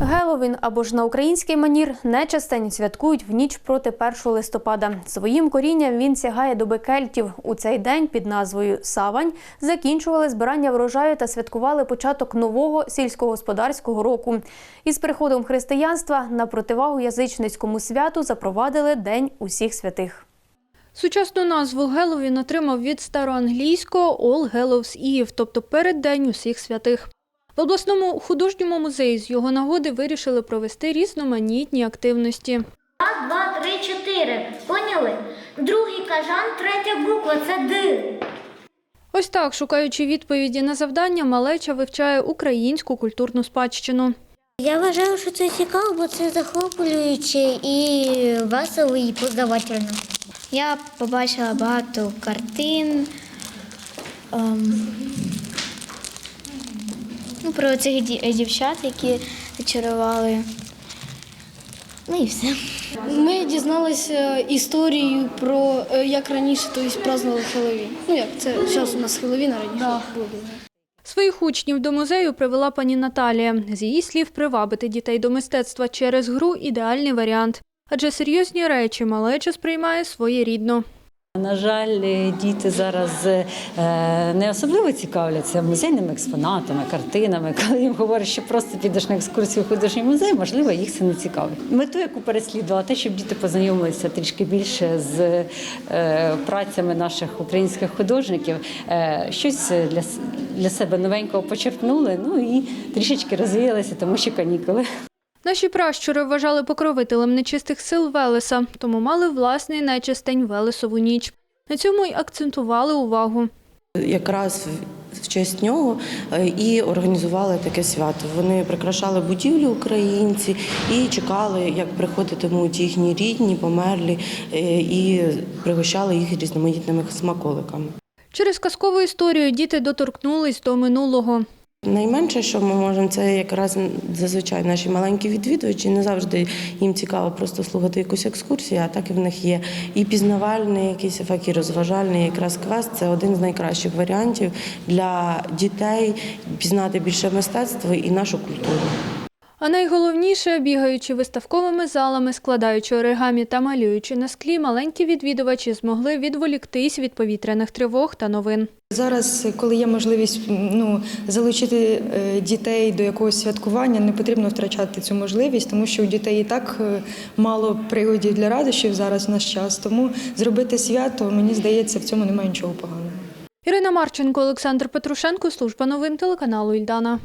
Геловін або ж на український манір нечастень святкують в ніч проти 1 листопада. Своїм корінням він сягає доби кельтів. У цей день під назвою Савань закінчували збирання врожаю та святкували початок нового сільськогосподарського року. Із приходом християнства на противагу язичницькому святу запровадили День усіх святих. Сучасну назву Геловін отримав від староанглійського All Hallows Eve, тобто переддень усіх святих. В обласному художньому музеї з його нагоди вирішили провести різноманітні активності. Раз, два, три, чотири. Поняли? Другий кажан, третя буква це Д. Ось так, шукаючи відповіді на завдання, малеча вивчає українську культурну спадщину. Я вважаю, що це цікаво, бо це захоплююче і весело, і познавательно. Я побачила багато картин. ем, про цих дівчат, які чарували. Ну і все. Ми дізналися історію про е, як раніше тобто, празднували Хеллоуін. Ну як це зараз у нас Хеллоуін, а раніше було. Своїх учнів до музею привела пані Наталія. З її слів, привабити дітей до мистецтва через гру ідеальний варіант. Адже серйозні речі малеча сприймає своєрідно. На жаль, діти зараз е, не особливо цікавляться музейними експонатами, картинами. Коли їм говорять, що просто підеш на екскурсію в художній музей, можливо, їх це не цікавить. Мету, яку переслідувала, те, щоб діти познайомилися трішки більше з е, працями наших українських художників, е, щось для, для себе новенького почерпнули, ну і трішечки розвіялися, тому що канікули. Наші пращури вважали покровителем нечистих сил Велеса, тому мали власний нечистень Велесову ніч. На цьому й акцентували увагу. якраз в- честь нього е, і організували таке свято. Вони прикрашали будівлі українці і чекали, як приходитимуть їхні рідні, померлі, е, і пригощали їх різноманітними смаколиками. Через казкову історію діти доторкнулись до минулого. Найменше, що ми можемо, це якраз зазвичай наші маленькі відвідувачі. Не завжди їм цікаво просто слухати якусь екскурсію, а так і в них є і пізнавальний якийсь ефект, і розважальний якраз квест. Це один з найкращих варіантів для дітей пізнати більше мистецтва і нашу культуру. А найголовніше, бігаючи виставковими залами, складаючи оригамі та малюючи на склі, маленькі відвідувачі змогли відволіктись від повітряних тривог та новин. Зараз, коли є можливість ну, залучити е, дітей до якогось святкування, не потрібно втрачати цю можливість, тому що у дітей і так е, мало приводів для радощів зараз в наш час. Тому зробити свято, мені здається, в цьому немає нічого поганого. Ірина Марченко, Олександр Петрушенко, служба новин телеканалу Ільдана.